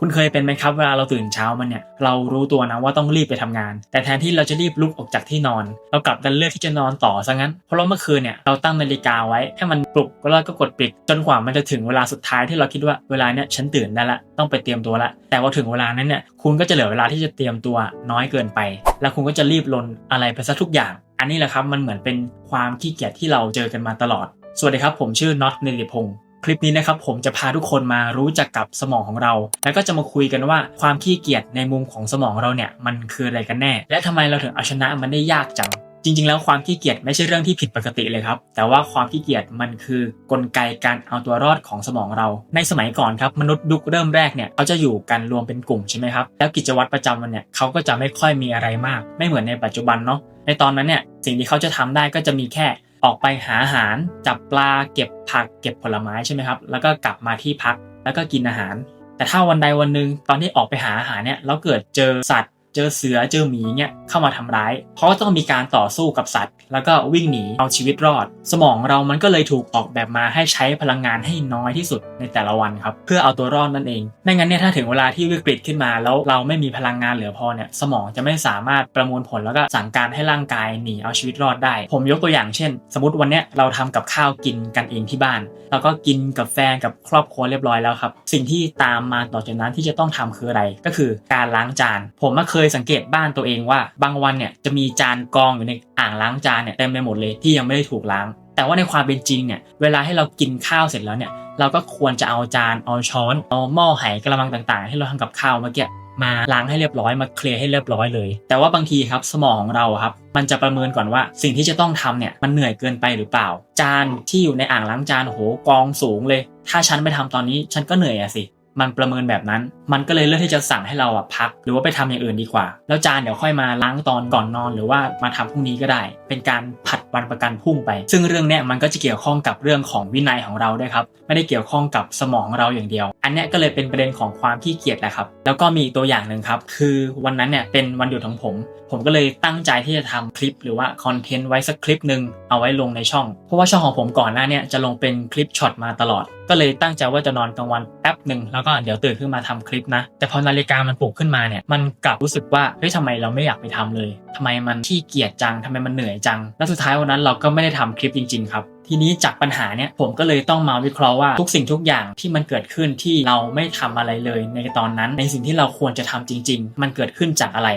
คุณเคยเป็นไหมครับเวลาเราตื่นเช้ามันเนี่ยเรารู้ตัวนะว่าต้องรีบไปทำงาน แต่แทนที่เราจะรีบลุกออกจากที่นอน เรากลับดันเลือกที่จะนอนต่อซะงั้น เพราะว่าเมื่อคืนเนี่ยเราตั้งนาฬิกาไว้ให้มันปลุกแล้วเราก็กดปิดจนกว่ามันจะถึงเวลาสุดท้ายที่เราคิดว่าเวลาเนี้ยฉันตื่นได้ละต้องไปเตรียมตัวละ แต่พอถึงเวลานั้นเนี่ยคุณก็จะเหลือเวลาที่จะเตรียมตัวน้อยเกินไป แล้วคุณก็จะรีบลนอะไรไปซะทุกอย่าง อันนี้แหละครับมันเหมือนเป็นความขี้เกียจที่เราเจอกันมาตลอด สวัสดีครับ ผมชื่อน็อตเนติพงศ์ คลิปนี้นะครับผมจะพาทุกคนมารู้จักกับสมองของเรา แล้วก็จะมาคุยกันว่าความขี้เกียจในมุมของสมองเราเนี่ยมันคืออะไรกันแน่ และทำไมเราถึงเอาชนะมันได้ยากจัง จริง ๆ แล้วความขี้เกียจไม่ใช่เรื่องที่ผิดปกติเลยครับ แต่ว่าความขี้เกียจมันคือกลไกการเอาตัวรอดของสมองเรา ในสมัยก่อนครับมนุษย์ยุคเริ่มแรกเนี่ยเขาจะอยู่กันรวมเป็นกลุ่มใช่ไหมครับแล้วกิจวัตรประจำวันเนี่ยเขาก็จะไม่ค่อยมีอะไรมาก ไม่เหมือนในปัจจุบันเนาะในตอนนั้นเนี่ยสิ่งที่เขาจะทำได้ก็จะมีแค่ ออกไปหาอาหารจับปลาเก็บผักเก็บผลไม้ใช่ไหมครับ แล้วก็กลับมาที่พักแล้วก็กินอาหาร แต่ถ้าวันใดวันหนึ่งตอนที่ออกไปหาอาหารเนี่ยเราเกิดเจอสัตว์ เจอเสือเจอหมีเนี่ยเข้ามาทำร้าย เพราะว่าต้องมีการต่อสู้กับสัตว์ แล้วก็วิ่งหนีเอาชีวิตรอด สมองเรามันก็เลยถูกออกแบบมาให้ใช้พลังงานให้น้อยที่สุดในแต่ละวันครับเพื่อเอาตัวรอดนั่นเองไม่งั้นเนี่ยถ้าถึงเวลาที่วิกฤตขึ้นมา แล้วเราไม่มีพลังงานเหลือพอเนี่ยสมองจะไม่สามารถประมวลผลแล้วก็สั่งการให้ร่างกายหนีเอาชีวิตรอดได้ ผมยกตัวอย่างเช่น สมมติวันเนี้ยเราทำกับข้าวกินกันเองที่บ้านเราก็กินกับแฟนกับครอบครัวเรียบร้อยแล้วครับ สิ่งที่ตามมาต่อจากนั้นที่จะต้องทำคืออะไร ก็คือการล้างจาน ผมมาเคยสังเกตบ้านตัวเองว่า บางวันเนี่ยจะมีจานกองอยู่ในอ่างล้างจานเนี่ยเต็มไปหมดเลยที่ยังไม่ได้ถูกล้าง แต่ว่าในความเป็นจริงเนี่ยเวลาให้เรากินข้าวเสร็จแล้วเนี่ยเราก็ควรจะเอาจานเอาช้อนเอาหม้อไหกระมังต่างๆ ที่เราทำกับข้าวเมื่อกี้มาล้างให้เรียบร้อยมาเคลียร์ให้เรียบร้อยเลย แต่ว่าบางทีครับสมองของเราครับ มันจะประเมินก่อนว่า สิ่งที่จะต้องทำเนี่ยมันเหนื่อยเกินไปหรือเปล่า จานที่อยู่ในอ่างล้างจานโหกองสูงเลย ถ้าฉันไม่ทำตอนนี้ฉันก็เหนื่อยอะสิ มันประเมินแบบนั้น มันก็เลยเลือกที่จะสั่งให้เราอะพัก หรือว่าไปทำอย่างอื่นดีกว่า แล้วจานเดี๋ยวค่อยมาล้างตอนก่อนนอน หรือว่ามาทำพรุ่งนี้ก็ได้ เป็นการผัดวันประกันพรุ่งไป ซึ่งเรื่องเนี้ยมันก็จะเกี่ยวข้องกับเรื่องของวินัยของเราด้วยครับ ไม่ได้เกี่ยวข้องกับสมองเราอย่างเดียว อันเนี้ยก็เลยเป็นประเด็นของความขี้เกียจแหละครับ แล้วก็มีตัวอย่างหนึ่งครับ คือวันนั้นเนี่ยเป็นวันหยุดของผม ผมก็เลยตั้งใจที่จะทำคลิป หรือว่าคอนเทนต์ไว้สักคลิปหนึ่งเอาไว้ลงในช่อง เพราะว่าช่องของผมก่อนหน้าเนี่ยจะลงเป็นคลิปช็อตมาตลอด ก็เลยตั้งใจว่าจะนอนกลางวันแป๊บหนึ่งแล้วก็เดี๋ยวตื่นขึ้นมาทำคลิปนะ แต่พอนาฬิกามันปลุกขึ้นมาเนี่ยมันกลับรู้สึกว่าเฮ้ยทำไมเราไม่อยากไปทำเลยทำไมมันขี้เกียจจังทำไมมันเหนื่อยจัง แล้วสุดท้ายวันนั้นเราก็ไม่ได้ทำคลิปจริง ๆ ครับทีนี้จากปัญหาเนี่ยผมก็เลยต้องมาวิเคราะห์ว่าทุกสิ่งทุกอย่างที่มันเกิดขึ้นที่เราไม่ทำอะไรเลยในตอนนั้น ในสิ่งที่เราควรจะทำจริง ๆ มันเกิดขึ้นจากอะไร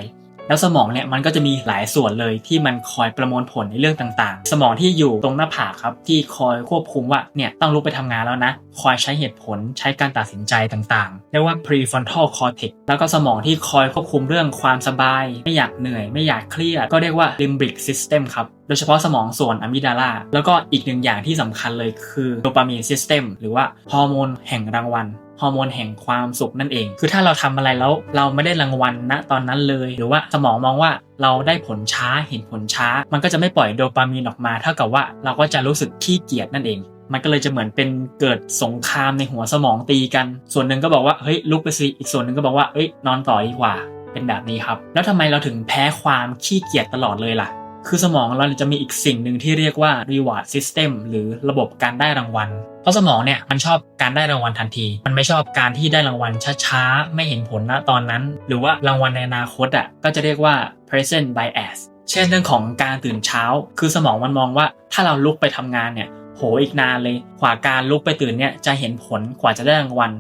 แล้วสมองเนี่ยมันก็จะมีหลายส่วนเลยที่มันคอยประมวลผลในเรื่องต่างๆ สมองที่อยู่ตรงหน้าผากครับที่คอยควบคุมว่าเนี่ยต้องลุกไปทำงานแล้วนะ คอยใช้เหตุผลใช้การตัดสินใจต่างๆเรียกว่า prefrontal cortex แล้วก็สมองที่คอยควบคุมเรื่องความสบาย ไม่อยากเหนื่อย ไม่อยากเครียดก็เรียกว่า limbic system ครับโดยเฉพาะสมองส่วนอะมิดาลาแล้วก็อีกหนึ่งอย่างที่สำคัญเลยคือโดปามีนซิสเต็มหรือว่าฮอร์โมนแห่งรางวัล ฮอร์โมนแห่งความสุขนั่นเอง คือถ้าเราทำอะไรแล้วเราไม่ได้รางวัลณตอนนั้นเลย หรือว่าสมองมองว่าเราได้ผลช้าเห็นผลช้า มันก็จะไม่ปล่อยโดปามีนออกมา เท่ากับว่าเราก็จะรู้สึกขี้เกียจนั่นเองมันก็เลยจะเหมือนเป็นเกิดสงครามในหัวสมองตีกัน ส่วนหนึ่งก็บอกว่าเฮ้ยลุกไปสิอีกส่วนหนึ่งก็บอกว่าเอ้ยนอนต่อดีกว่าเป็นแบบนี้ครับ แล้วทำไมเราถึงแพ้ความขี้เกียจตลอดเลยล่ะ คือสมองเราจะมีอีกสิ่งหนึ่งที่เรียกว่า reward system หรือระบบการได้รางวัล เพราะสมองเนี่ยมันชอบการได้รางวัลทันที มันไม่ชอบการที่ได้รางวัลช้าๆ ไม่เห็นผลณตอนนั้น หรือว่ารางวัลในอนาคตอะก็จะเรียกว่า present bias เช่นเรื่องของการตื่นเช้า คือสมองมันมองว่าถ้าเราลุกไปทำงานเนี่ยโหอีกนานเลยกว่าการลุกไปตื่นเนี่ยจะเห็นผลกว่าจะได้รางวัล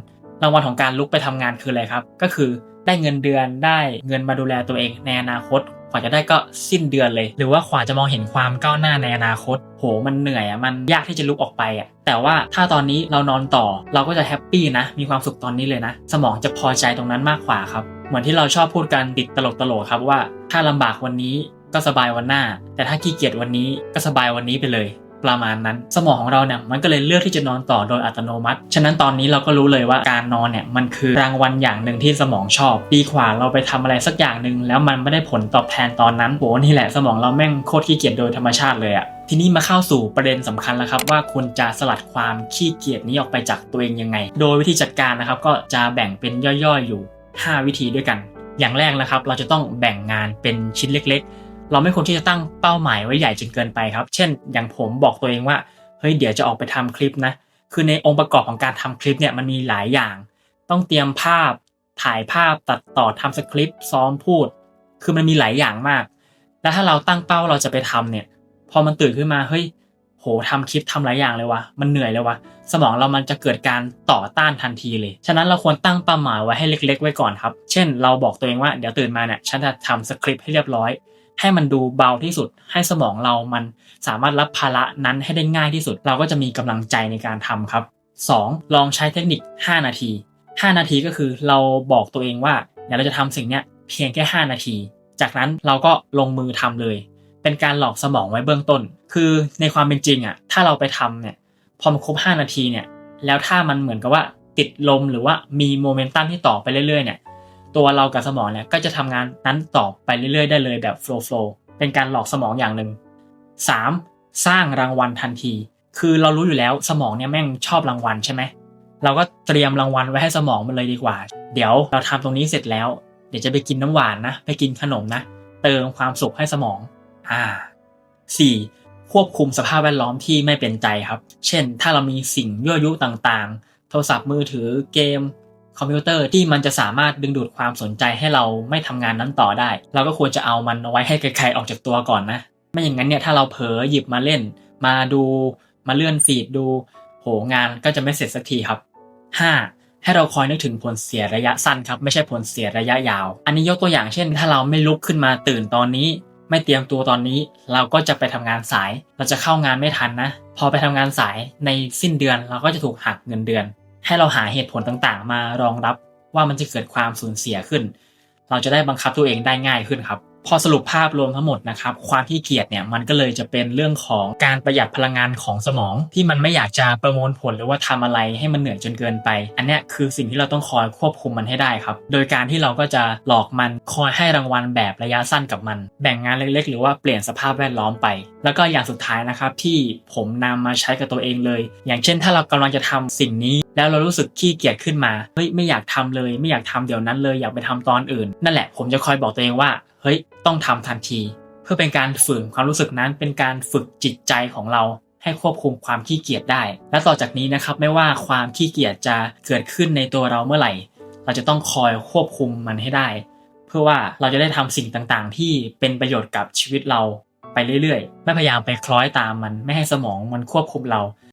รางวัลของการลุกไปทำงานคืออะไรครับ ก็คือได้เงินเดือนได้เงินมาดูแลตัวเองในอนาคต กว่าจะได้ก็สิ้นเดือนเลย หรือว่าขวาจะมองเห็นความก้าวหน้าในอนาคต โหมันเหนื่อยอะมันยากที่จะลุกออกไปอะแต่ว่าถ้าตอนนี้เรานอนต่อเราก็จะแฮปปี้นะ มีความสุขตอนนี้เลยนะ สมองจะพอใจตรงนั้นมากกว่าครับ เหมือนที่เราชอบพูดกันติดตลกตลกครับว่า ถ้าลำบากวันนี้ก็สบายวันหน้า แต่ถ้าขี้เกียจวันนี้ก็สบายวันนี้ไปเลย ประมาณนั้น สมองของเราเนี่ยมันก็เลยเลือกที่จะนอนต่อโดยอัตโนมัติ ฉะนั้นตอนนี้เราก็รู้เลยว่าการนอนเนี่ยมันคือรางวัลอย่างหนึ่งที่สมองชอบ ดีกว่าเราไปทำอะไรสักอย่างหนึ่งแล้วมันไม่ได้ผลตอบแทนตอนนั้นโหนี่แหละสมองเราแม่งโคตรขี้เกียจโดยธรรมชาติเลยอะทีนี้มาเข้าสู่ประเด็นสำคัญแล้วครับว่าคุณจะสลัดความขี้เกียจนี้ออกไปจากตัวเองยังไง โดยวิธีจัดการนะครับก็จะแบ่งเป็นย่อยๆอยู่ 5 วิธีด้วยกัน อย่างแรกนะครับเราจะต้องแบ่งงานเป็นชิ้นเล็กๆ เราไม่ควรที่จะตั้งเป้าหมายไว้ใหญ่จนเกินไปครับ เช่น อย่างผมบอกตัวเองว่า เฮ้ย เดี๋ยวจะออกไปทำคลิปนะ คือในองค์ประกอบของการทำคลิปเนี่ยมันมีหลายอย่าง ต้องเตรียมภาพ ถ่ายภาพ ตัดต่อทำสคริปต์ ซ้อมพูด คือมันมีหลายอย่างมาก แล้วถ้าเราตั้งเป้าเราจะไปทำเนี่ย พอมันตื่นขึ้นมา เฮ้ย โหทำคลิปทำหลายอย่างเลยวะมันเหนื่อยเลยวะสมองเรามันจะเกิดการต่อต้านทันทีเลย ฉะนั้นเราควรตั้งเป้าหมายไว้ให้เล็ก ๆ ไว้ก่อนครับ เช่น เราบอกตัวเองว่า เดี๋ยวตื่นมาเนี่ย ฉันจะทำสคริปต์ให้เรียบร้อย ให้มันดูเบาที่สุด ให้สมองเรามันสามารถรับภาระนั้นให้ได้ง่ายที่สุด เราก็จะมีกำลังใจในการทำครับ 2. ลองใช้เทคนิค 5 นาที 5 นาทีก็คือเราบอกตัวเองว่าเดี๋ยวเราจะทำสิ่งนี้เพียงแค่ 5 นาที จากนั้นเราก็ลงมือทำเลย เป็นการหลอกสมองไว้เบื้องต้น คือในความเป็นจริงอะถ้าเราไปทำเนี่ยพอมันครบ 5 นาทีเนี่ยแล้วถ้ามันเหมือนกับว่าติดลมหรือว่ามีโมเมนตัมที่ต่อไปเรื่อยๆเนี่ย ตัวเรากับสมองเนี่ยก็จะทำงานนั้นต่อไปเรื่อยๆได้เลยแบบโฟล์โฟล์เป็นการหลอกสมองอย่างหนึ่ง 3. สร้างรางวัลทันที คือเรารู้อยู่แล้วสมองเนี่ยแม่งชอบรางวัลใช่ไหมเราก็เตรียมรางวัลไว้ให้สมองมันเลยดีกว่า เดี๋ยวเราทำตรงนี้เสร็จแล้ว เดี๋ยวจะไปกินน้ำหวานนะ ไปกินขนมนะ เติมความสุขให้สมองอ่า 4. ควบคุมสภาพแวดล้อมที่ไม่เป็นใจครับ เช่น ถ้าเรามีสิ่งยั่วยุต่างๆ โทรศัพท์มือถือเกม คอมพิวเตอร์ที่มันจะสามารถดึงดูดความสนใจให้เราไม่ทำงานนั้นต่อได้ เราก็ควรจะเอามันเอาไว้ให้ไกลๆออกจากตัวก่อนนะ ไม่อย่างนั้นเนี่ยถ้าเราเผลอหยิบมาเล่น มาดูมาเลื่อนฟีดดู โหงานก็จะไม่เสร็จสักทีครับ 5. ให้เราคอยนึกถึงผลเสียระยะสั้นครับ ไม่ใช่ผลเสียระยะยาว อันนี้ยกตัวอย่างเช่น ถ้าเราไม่ลุกขึ้นมาตื่นตอนนี้ ไม่เตรียมตัวตอนนี้ เราก็จะไปทำงานสาย เราจะเข้างานไม่ทันนะ พอไปทำงานสายในสิ้นเดือนเราก็จะถูกหักเงินเดือน ให้เราหาเหตุผลต่างๆ มารองรับว่ามันจะเกิดความสูญเสียขึ้น เราจะได้บังคับตัวเองได้ง่ายขึ้นครับ พอสรุปภาพรวมทั้งหมดนะครับ ความที่เกียจเนี่ยมันก็เลยจะเป็นเรื่องของการประหยัดพลังงานของสมอง ที่มันไม่อยากจะประมวลผลหรือว่าทำอะไรให้มันเหนื่อยจนเกินไป อันนี้คือสิ่งที่เราต้องคอยควบคุมมันให้ได้ครับ โดยการที่เราก็จะหลอกมันคอยให้รางวัลแบบระยะสั้นกับมัน แบ่งงานเล็กๆ หรือว่าเปลี่ยนสภาพแวดล้อมไป แล้วก็อย่างสุดท้ายนะครับที่ผมนำมาใช้กับตัวเองเลย อย่างเช่น ถ้าเรากำลังจะทำสิ่งนี้ แล้วเรารู้สึกขี้เกียจขึ้นมาเฮ้ยไม่อยากทำเลย ไม่อยากทำเดี๋ยวนั้นเลยอยากไปทำตอนอื่น นั่นแหละผมจะคอยบอกตัวเองว่าเฮ้ยต้องทำทันที เพื่อเป็นการฝืนความรู้สึกนั้นเป็นการฝึกจิตใจของเราให้ควบคุมความขี้เกียจได้ และต่อจากนี้นะครับไม่ว่าความขี้เกียจจะเกิดขึ้นในตัวเราเมื่อไหร่ เราจะต้องคอยควบคุมมันให้ได้ เพื่อว่าเราจะได้ทำสิ่งต่างๆ ที่เป็นประโยชน์กับชีวิตเราไปเรื่อยๆ ไม่พยายามไปคล้อยตามมันไม่ให้สมองมันควบคุมเรา